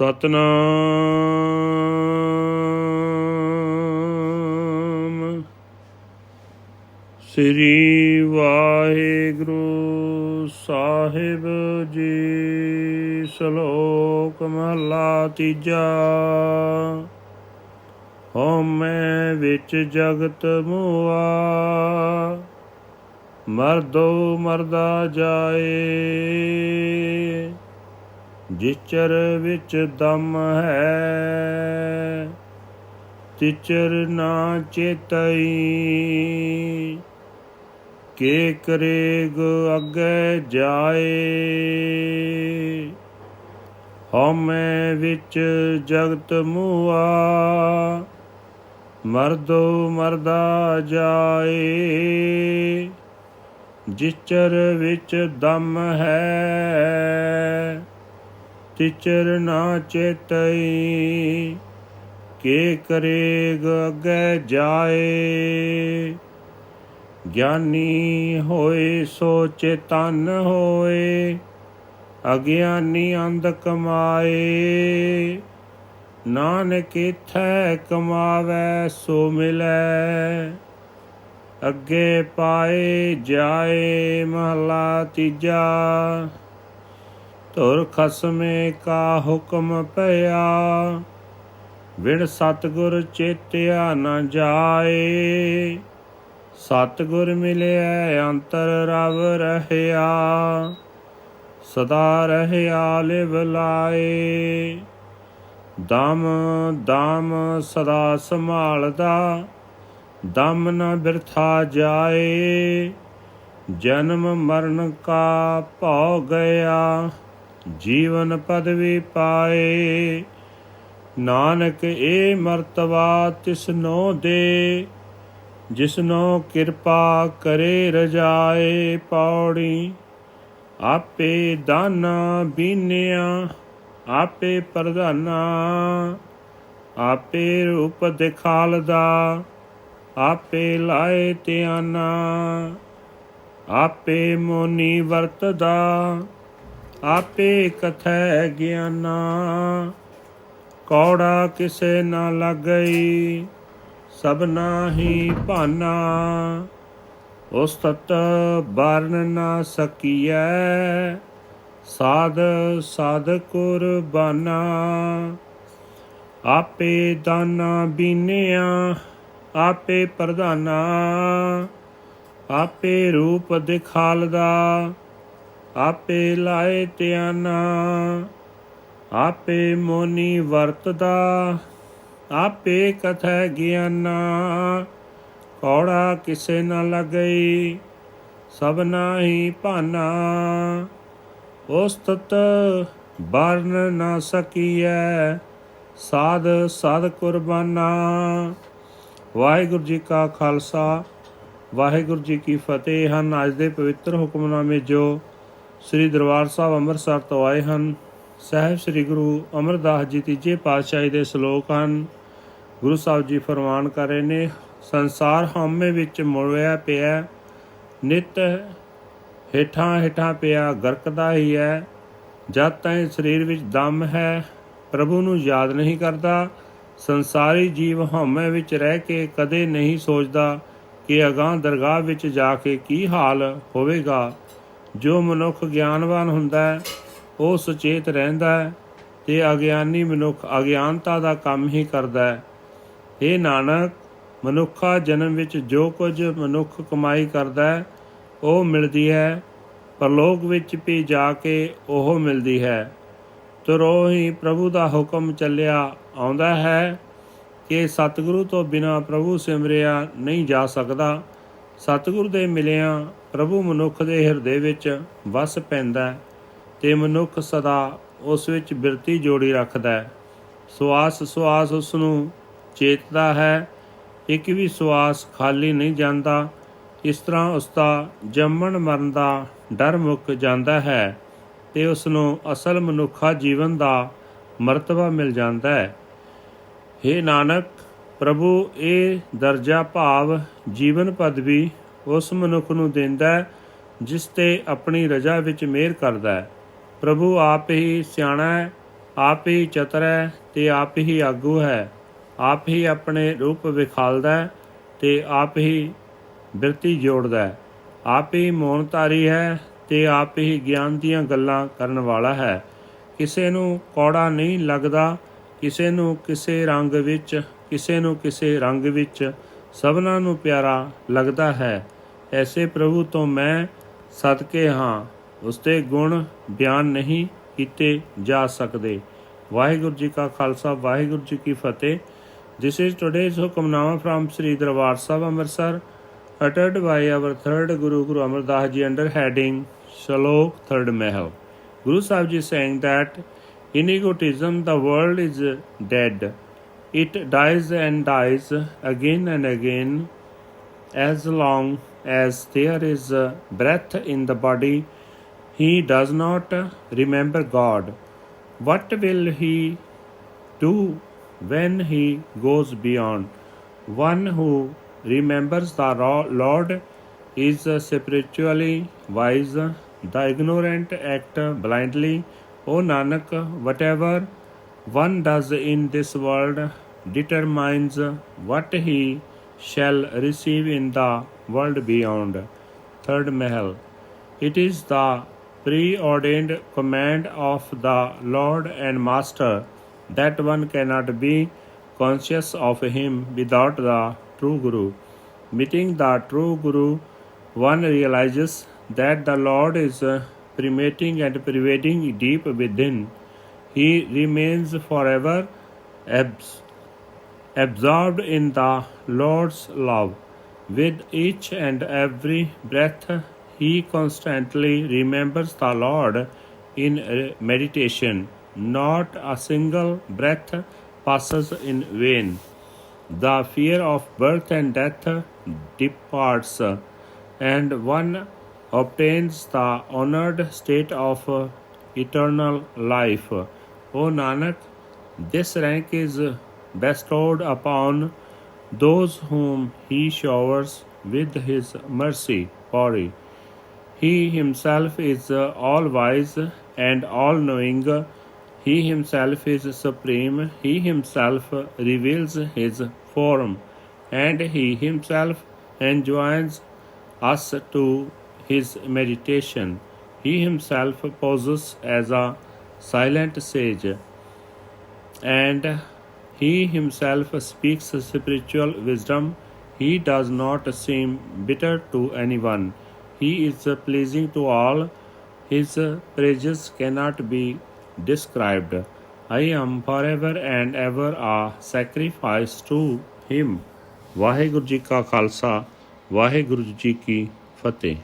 ਸਤਨਾਮ। ਸ੍ਰੀ ਵਾਹਿਗੁਰੂ ਸਾਹਿਬ ਜੀ, ਸ਼ਲੋਕ ਮਹਲਾ ਤੀਜਾ। ਹਉਮੈ ਵਿੱਚ ਜਗਤ ਮੋਆ, ਮਰਦੋ ਮਰਦਾ ਜਾਏ। ਜਿਚਰ ਵਿੱਚ ਦਮ ਹੈ, ਤਿਚਰ ਨਾ ਚੇਤਈ। ਕੇ ਕਰੇਗ ਅੱਗੇ ਜਾਏ, ਹਉਮੈ ਵਿੱਚ ਜਗਤ ਮੂਆ, ਮਰਦੋ ਮਰਦਾ ਜਾਏ। ਜਿਚਰ ਵਿੱਚ ਦਮ ਹੈ ਤਿਚਰ ਨਾ ਚੇਤਈ, ਕੇ ਕਰੇ ਅੱਗੇ ਜਾਏ। ਗਿਆਨੀ ਹੋਏ ਸੋ ਚੇਤਨ ਹੋਏ, ਅਗਿਆਨੀ ਅੰਧ ਕਮਾਏ। ਨਾਨਕ ਇਥੈ ਕਮਾਵੇ, ਸੋ ਮਿਲੈ, ਅੱਗੇ ਪਾਏ ਜਾਏ ਮਹਲਾ ਤੀਜਾ। ਤੁਰ ਖਸਮੇ ਕਾ ਹੁਕਮ ਪਿਆ ਵਿਣ ਸਤਗੁਰ ਚੇਤਿਆ ਨਾ ਜਾਏ। ਸਤਗੁਰ ਮਿਲਿਆ ਅੰਤਰ ਰਵ ਰਹਿਆ, ਸਦਾ ਰਹਿਆ ਲਿਵ ਲਾਏ। ਦਮ ਦਮ ਸਦਾ ਸੰਭਾਲਦਾ, ਦਮ ਨਾ ਬਿਰਥਾ ਜਾਏ। ਜਨਮ ਮਰਨ ਕਾ ਭਉ ਗਿਆ। ਜੀਵਨ ਪਦਵੀ ਪਾਏ। ਨਾਨਕ ਏ ਮਰਤਵਾ ਤਿਸਨੋ ਦੇ। ਜਿਸਨੋ ਕਿਰਪਾ ਕਰੇ ਰਜਾਏ ਪੌੜੀ। ਆਪੇ ਦਾਨਾ ਬੀਨਿਆ, ਆਪੇ ਪ੍ਰਧਾਨਾ, ਆਪੇ ਰੂਪ ਦਿਖਾਲਦਾ, ਆਪੇ ਲਾਏ ਧਿਆਨਾ, ਆਪੇ ਮੋਨੀ ਵਰਤਦਾ। ਆਪੇ ਕਥੈ ਗਿਆਨਾ। ਕੌੜਾ ਕਿਸੇ ਨਾ ਲੱਗਈ ਸਭਨਾ ਹੀ ਭਾਨਾ। ਉਸ ਵਰਨ ਨਾ ਸਕੀਐ, ਸਾਧ ਸਾਧ ਕੁਰਬਾਨਾ ਆਪੇ ਦਾਨਾ ਬੀਨਿਆ, ਆਪੇ ਪ੍ਰਧਾਨਾ। ਆਪੇ ਰੂਪ ਦਿਖਾਲਦਾ ਆਪੇ ਲਾਏ ਧਿਆਨਾ, ਆਪੇ ਮੋਨੀ ਵਰਤਦਾ, ਆਪੇ ਕਥੈ ਗਿਆਨਾ। ਕੌੜਾ ਕਿਸੇ ਨਾ ਲੱਗਈ ਸਭਨਾ ਹੀ ਭਾਨਾ। ਉਸ ਵਰਨ ਨਾ ਸਕੀਐ, ਸਾਧ ਸਾਧ ਕੁਰਬਾਨਾ। ਵਾਹਿਗੁਰੂ ਜੀ ਕਾ ਖਾਲਸਾ, ਵਾਹਿਗੁਰੂ ਜੀ ਕੀ ਫਤਿਹ। ਹਨ ਅੱਜ ਦੇ ਪਵਿੱਤਰ ਹੁਕਮਨਾਮੇ ਜੋ ਸ੍ਰੀ ਦਰਬਾਰ ਸਾਹਿਬ ਅੰਮ੍ਰਿਤਸਰ ਤੋਂ ਆਏ ਹਨ। ਸਾਹਿਬ ਸ੍ਰੀ ਗੁਰੂ ਅਮਰਦਾਸ ਜੀ ਤੀਜੇ ਪਾਤਸ਼ਾਹੀ ਦੇ ਸ਼ਲੋਕ ਹਨ। ਗੁਰੂ ਸਾਹਿਬ ਜੀ ਫਰਮਾਨ ਕਰ ਰਹੇ ਨੇ, ਸੰਸਾਰ ਹਉਮੈ ਵਿੱਚ ਮੁੜਿਆ ਪਿਆ, ਨਿਤ ਹੇਠਾਂ ਹੇਠਾਂ ਪਿਆ ਗਰਕਦਾ ਹੀ ਹੈ। ਜਦ ਤਾਈਂ ਸਰੀਰ ਵਿੱਚ ਦਮ ਹੈ, ਪ੍ਰਭੂ ਨੂੰ ਯਾਦ ਨਹੀਂ ਕਰਦਾ। ਸੰਸਾਰੀ ਜੀਵ ਹਉਮੈ ਵਿੱਚ ਰਹਿ ਕੇ ਕਦੇ ਨਹੀਂ ਸੋਚਦਾ ਕਿ ਅਗਾਹ ਦਰਗਾਹ ਵਿੱਚ ਜਾ ਕੇ ਕੀ ਹਾਲ ਹੋਵੇਗਾ। ਜੋ ਮਨੁੱਖ ਗਿਆਨਵਾਨ ਹੁੰਦਾ ਹੈ, ਉਹ ਸੁਚੇਤ ਰਹਿੰਦਾ ਹੈ ਤੇ ਅਗਿਆਨੀ ਮਨੁੱਖ ਅਗਿਆਨਤਾ ਦਾ ਕੰਮ ਹੀ ਕਰਦਾ ਹੈ। ਇਹ ਨਾਨਕ, ਮਨੁੱਖਾ ਜਨਮ ਵਿੱਚ ਜੋ ਕੁਝ ਮਨੁੱਖ ਕਮਾਈ ਕਰਦਾ ਹੈ, ਉਹ ਮਿਲਦੀ ਹੈ। ਪਰਲੋਕ ਵਿੱਚ ਵੀ ਜਾ ਕੇ ਉਹ ਮਿਲਦੀ ਹੈ। ਤਰੋ ਹੀ ਪ੍ਰਭੂ ਦਾ ਹੁਕਮ ਚੱਲਿਆ ਆਉਂਦਾ ਹੈ ਕਿ ਸਤਿਗੁਰੂ ਤੋਂ ਬਿਨਾ ਪ੍ਰਭੂ ਸਿਮਰਿਆ ਨਹੀਂ ਜਾ ਸਕਦਾ। ਸਤਿਗੁਰੂ ਦੇ ਮਿਲਿਆ ਪ੍ਰਭੂ ਮਨੁੱਖ ਦੇ ਹਿਰਦੇ ਵਿੱਚ ਵਸ ਪੈਂਦਾ ਹੈ ਤੇ ਮਨੁੱਖ ਸਦਾ ਉਸ ਵਿੱਚ ਬਿਰਤੀ ਜੋੜੀ ਰੱਖਦਾ ਹੈ। ਸਵਾਸ ਸਵਾਸ ਉਸ ਨੂੰ ਚੇਤਦਾ ਹੈ। ਇੱਕ ਵੀ ਸਵਾਸ ਖਾਲੀ ਨਹੀਂ ਜਾਂਦਾ। ਇਸ ਤਰ੍ਹਾਂ ਉਸ ਦਾ ਜੰਮਣ ਮਰਨ ਦਾ ਡਰ ਮੁੱਕ ਜਾਂਦਾ ਹੈ ਤੇ ਉਸ ਨੂੰ ਅਸਲ ਮਨੁੱਖਾ ਜੀਵਨ ਦਾ ਮਰਤਬਾ ਮਿਲ ਜਾਂਦਾ ਹੈ। हे ਨਾਨਕ, ਪ੍ਰਭੂ, ਇਹ ਦਰਜਾ ਭਾਵ ਜੀਵਨ ਪਦਵੀ ਉਸ ਮਨੁੱਖ ਨੂੰ ਦਿੰਦਾ ਹੈ, ਜਿਸ ਤੇ ਆਪਣੀ ਰਜ਼ਾ ਵਿੱਚ ਮਿਹਰ ਕਰਦਾ ਹੈ। ਪ੍ਰਭੂ ਆਪ ਹੀ ਸਿਆਣਾ ਹੈ, ਆਪ ਹੀ ਚਤਰ ਹੈ ਤੇ ਆਪ ਹੀ ਆਗੂ ਹੈ। ਆਪ ਹੀ ਆਪਣੇ ਰੂਪ ਵਿਖਾਲਦਾ ਹੈ ਤੇ ਆਪ ਹੀ ਬਿਰਤੀ ਜੋੜਦਾ ਹੈ। ਆਪ ਹੀ ਮੌਨਤਾਰੀ ਹੈ ਤੇ ਆਪ ਹੀ ਗਿਆਨ ਦੀਆਂ ਗੱਲਾਂ ਕਰਨ ਵਾਲਾ ਹੈ। ਕਿਸੇ ਨੂੰ ਕੌੜਾ ਨਹੀਂ ਲੱਗਦਾ, ਕਿਸੇ ਨੂੰ ਕਿਸੇ ਰੰਗ ਵਿੱਚ, ਕਿਸੇ ਨੂੰ ਕਿਸੇ ਰੰਗ ਵਿੱਚ ਸਭਨਾਂ ਨੂੰ ਪਿਆਰਾ ਲੱਗਦਾ ਹੈ। ਐਸੇ ਪ੍ਰਭੂ ਤੋਂ ਮੈਂ ਸਦਕੇ ਹਾਂ ਉਸਦੇ ਗੁਣ ਬਿਆਨ ਨਹੀਂ ਕੀਤੇ ਜਾ ਸਕਦੇ ਵਾਹਿਗੁਰੂ ਜੀ ਕਾ ਖਾਲਸਾ ਵਾਹਿਗੁਰੂ ਜੀ ਕੀ ਫਤਿਹ This is today's hukamnama from Sri Darbar Sahib Amritsar uttered by our third Guru Guru Amar Das Ji under heading Shalok Third Mahal. Guru Sahib Ji saying that in egotism the world is dead. It dies and dies again and again as long as there is breath in the body. He does not remember God. What will he do when he goes beyond? One who remembers the Lord is spiritually wise. The ignorant act blindly. O Nanak, whatever one does in this world determines what he shall receive in the world beyond. Third Mahal. It is the preordained command of the Lord and Master that one cannot be conscious of him without the true Guru. Meeting the true Guru, one realizes that the Lord is uh, permeating and pervading deep within. He remains forever abs- absorbed in the Lord's love. With each and every breath, he constantly remembers the Lord in uh, meditation. Not a single breath passes in vain. The fear of birth and death departs, and one obtains the honored state of uh, eternal life. O Nanak, this rank is bestowed upon those whom he showers with his mercy. Pori. He himself is all wise and all knowing. He himself is supreme. He himself reveals his form, and he himself enjoins us to his meditation. He himself poses as a silent sage, and he himself speaks spiritual wisdom. He does not seem bitter to anyone. He is pleasing to all. His praises cannot be described. I am forever and ever a sacrifice to him. Waheguru ji ਕਾ ਖਾਲਸਾ ਵਾਹਿਗੁਰੂ ਜੀ ਕੀ ਫਤਿਹ